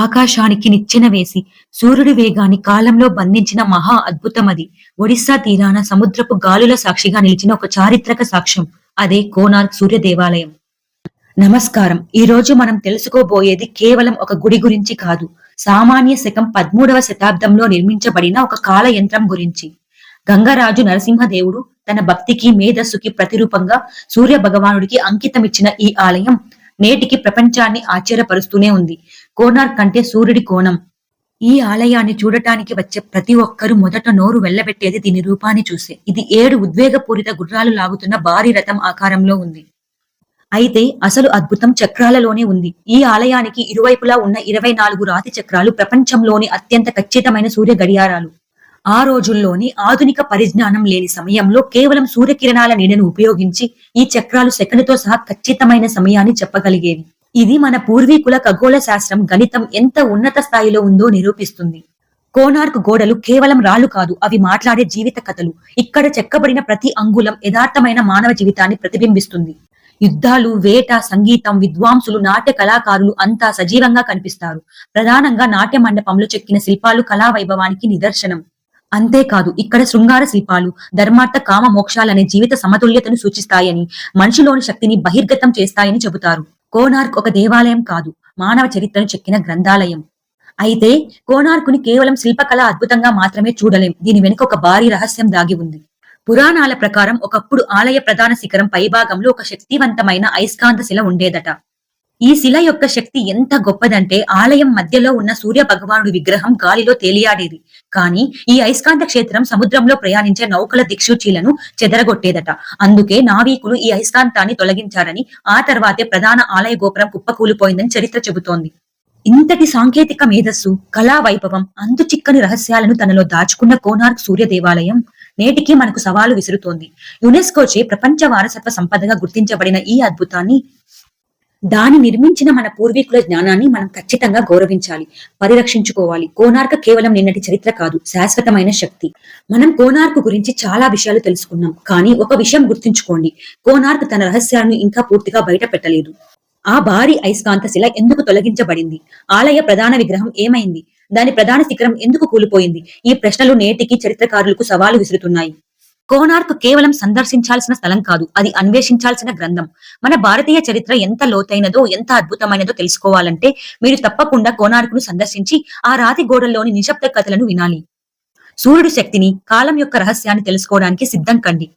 ఆకాశానికి నిచ్చెన వేసి సూర్యుడి వేగాన్ని కాలంలో బంధించిన మహా అద్భుతమది. ఒడిస్సా తీరాన సముద్రపు గాలుల సాక్షిగా నిలిచిన ఒక చారిత్రక సాక్ష్యం. అదే కోనార్క్ సూర్య దేవాలయం. నమస్కారం. ఈ రోజు మనం తెలుసుకోబోయేది కేవలం ఒక గుడి గురించి కాదు. సామాన్య శకం పదమూడవ శతాబ్దంలో నిర్మించబడిన ఒక కాల యంత్రం గురించి. గంగరాజు నరసింహదేవుడు తన భక్తికి మేధస్సుకి ప్రతిరూపంగా సూర్య భగవానుడికి అంకితమిచ్చిన ఈ ఆలయం నేటికి ప్రపంచాన్ని ఆశ్చర్యపరుస్తూనే ఉంది. కోనార్క్ అంటే సూర్యుడి కోణం. ఈ ఆలయాన్ని చూడటానికి వచ్చే ప్రతి ఒక్కరూ మొదట నోరు వెళ్ళబెట్టేది దీని రూపాన్ని చూసే. ఇది ఏడు ఉద్వేగపూరిత గుర్రాలు లాగుతున్న భారీ రథం ఆకారంలో ఉంది. అయితే అసలు అద్భుతం చక్రాలలోనే ఉంది. ఈ ఆలయానికి ఇరువైపులా ఉన్న ఇరవై నాలుగు రాతి చక్రాలు ప్రపంచంలోని అత్యంత ఖచ్చితమైన సూర్య గడియారాలు. ఆ రోజుల్లోని ఆధునిక పరిజ్ఞానం లేని సమయంలో కేవలం సూర్యకిరణాల నీడను ఉపయోగించి ఈ చక్రాలు సెకనుతో సహా ఖచ్చితమైన సమయాన్ని చెప్పగలిగేవి. ఇది మన పూర్వీకుల ఖగోళ శాస్త్రం గణితం ఎంత ఉన్నత స్థాయిలో ఉందో నిరూపిస్తుంది. కోనార్క్ గోడలు కేవలం రాళ్ళు కాదు అవి మాట్లాడే జీవిత కథలు. ఇక్కడ చెక్కబడిన ప్రతి అంగుళం యథార్థమైన మానవ జీవితాన్ని ప్రతిబింబిస్తుంది. యుద్ధాలు వేట సంగీతం విద్వాంసులు నాట్య కళాకారులు అంతా సజీవంగా కనిపిస్తారు. ప్రధానంగా నాట్య మండపంలో చెక్కిన శిల్పాలు కళా వైభవానికి నిదర్శనం. అంతేకాదు ఇక్కడ శృంగార శిల్పాలు ధర్మార్థ కామ మోక్షాలనే జీవిత సమతుల్యతను సూచిస్తాయని మనిషిలోని శక్తిని బహిర్గతం చేస్తాయని చెబుతారు. కోనార్క్ ఒక దేవాలయం కాదు మానవ చరిత్రను చెక్కిన గ్రంథాలయం. అయితే కోనార్కుని కేవలం శిల్పకళ అద్భుతంగా మాత్రమే చూడలేం. దీని వెనుక ఒక భారీ రహస్యం దాగి ఉంది. పురాణాల ప్రకారం ఒకప్పుడు ఆలయ ప్రధాన శిఖరం పైభాగంలో ఒక శక్తివంతమైన అయస్కాంత శిల ఉండేదట. ఈ శిల యొక్క శక్తి ఎంత గొప్పదంటే ఆలయం మధ్యలో ఉన్న సూర్య భగవానుడి విగ్రహం గాలిలో తేలియాడేది. కానీ ఈ అయస్కాంత క్షేత్రం సముద్రంలో ప్రయాణించే నౌకల దిక్సూచీలను చెదరగొట్టేదట. అందుకే నావీకులు ఈ అయస్కాంతాన్ని తొలగించారని ఆ తర్వాతే ప్రధాన ఆలయ గోపురం కుప్పకూలిపోయిందని చరిత్ర చెబుతోంది. ఇంతటి సాంకేతిక మేధస్సు కళా వైభవం అంతు చిక్కని రహస్యాలను తనలో దాచుకున్న కోనార్క్ సూర్య దేవాలయం నేటికి మనకు సవాలు విసురుతోంది. యునెస్కోచే ప్రపంచ వారసత్వ సంపదగా గుర్తించబడిన ఈ అద్భుతాన్ని దాని నిర్మించిన మన పూర్వీకుల జ్ఞానాన్ని మనం ఖచ్చితంగా గౌరవించాలి పరిరక్షించుకోవాలి. కోనార్క కేవలం నిన్నటి చరిత్ర కాదు శాశ్వతమైన శక్తి. మనం కోనార్క్ గురించి చాలా విషయాలు తెలుసుకున్నాం కానీ ఒక విషయం గుర్తుంచుకోండి. కోనార్క్ తన రహస్యాలను ఇంకా పూర్తిగా బయట పెట్టలేదు ఆ భారీ అయస్కాంత శిల ఎందుకు తొలగించబడింది? ఆలయ ప్రధాన విగ్రహం ఏమైంది? దాని ప్రధాన శిఖరం ఎందుకు కూలిపోయింది? ఈ ప్రశ్నలు నేటికి చరిత్రకారులకు సవాలు విసురుతున్నాయి. కోనార్క్ కేవలం సందర్శించాల్సిన స్థలం కాదు అది అన్వేషించాల్సిన గ్రంథం. మన భారతీయ చరిత్ర ఎంత లోతైనదో ఎంత అద్భుతమైనదో తెలుసుకోవాలంటే మీరు తప్పకుండా కోణార్కును సందర్శించి ఆ రాతి గోడల్లోని నిశ్శబ్ద కథలను వినాలి. సూర్యుడు శక్తిని కాలం యొక్క రహస్యాన్ని తెలుసుకోవడానికి సిద్ధం కండి.